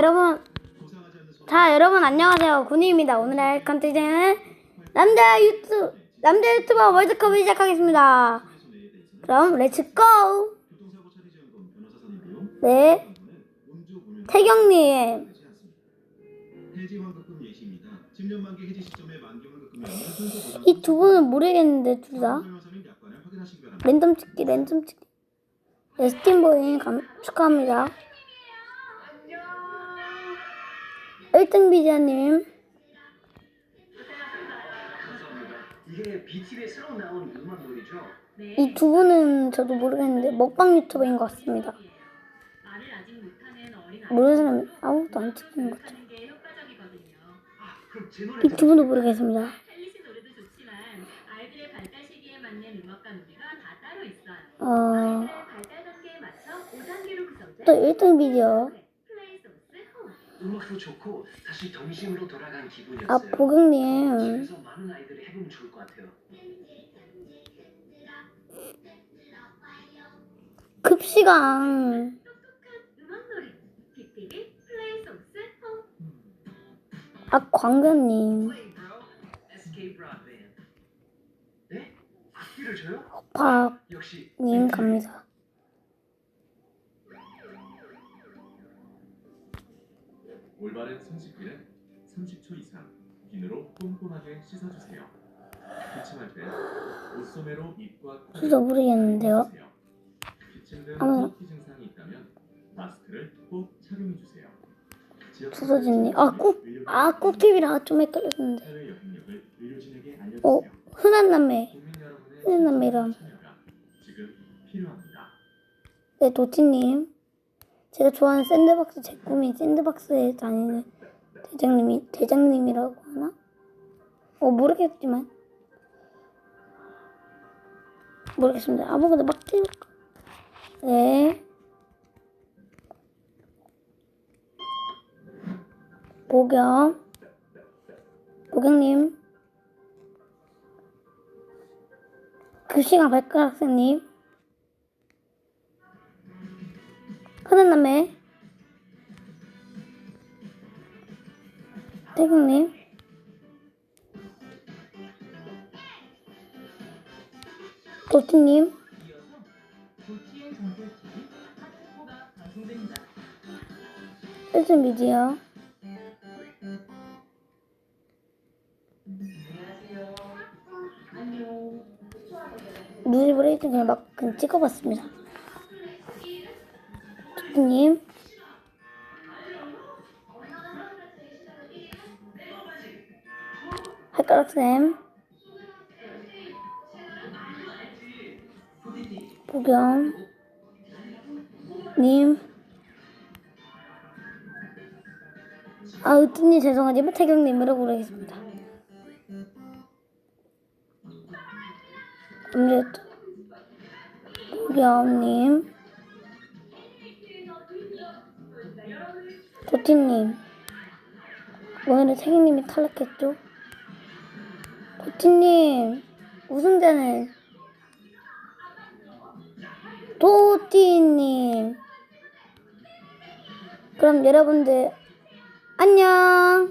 여러분 자 여러분 안녕하세요 군희입니다 오늘 할 컨텐츠는 남자 유튜 남자 유튜버 월드컵을 시작하겠습니다 그럼 렛츠 고! 네 태경님 해지 환급금 예시입니다. 10년 만기 해지 시점에 만기 환급금이 없는 순서 보장. 이두 분은 모르겠는데 둘다 설명서는 약관을 확인하시기 바랍니다. 랜덤 찍기 랜덤 찍기 네 스팀보이 감, 축하합니다 1등 비자님. 이게 BTV에 새로 나온 음악 놀이죠? 이두 분은 저도 모르겠는데 먹방 유튜버인 것 같습니다. 모르는 사람 아무것도 안 찍히는 것 노래 이두 분도 모르겠습니다. 어... 아이들의 발달 단계에 맞춰 5단계로 구성된 또 1등 비디오. 음악도 좋고 다시 동심으로 돌아간 아 기분이었어요. 보경님 집에서 많은 아이들이 해보면 좋을 것 같아요. 홈. 아 Broadband. 네? 악기를 줘요? 팝님 역시 갑니다 올바른 손씻기는 30초 이상 비누로 꼼꼼하게 씻어주세요. 기침할 때 옷소매로 입과 코를 저도 모르겠는데요 닦아주세요. 기침 등 호흡기 증상이 있다면 마스크를 꼭 착용해 주세요. 지역 두서진님 아꾹아 의료기관에서 꾹TV라 좀 헷갈렸는데 의료진에게 어 알려주세요. 흔한 남매 국민 여러분의 흔한 남매랑 참여가 지금 필요합니다. 네 도티님 제가 좋아하는 샌드박스 제 꿈이 샌드박스에 다니는 대장님이 대장님이라고 하나? 어 모르겠지만. 모르겠습니다. 아무거나 막 띄울까 네. 보경 보경님. 급식왕 발가락쌤님 태경님? 도티님. 일준 미디어. 누리브레 일준 그냥 막 그냥 찍어봤습니다. 도티님 발가락쌤 보경 님. 아, 으뜸님 죄송하지만 태경님이라고 부르겠습니다. 음료도. 보경님. 도티님. 오늘은 태경님이 탈락했죠? 도티님 우승자는 도티님. 그럼 여러분들 안녕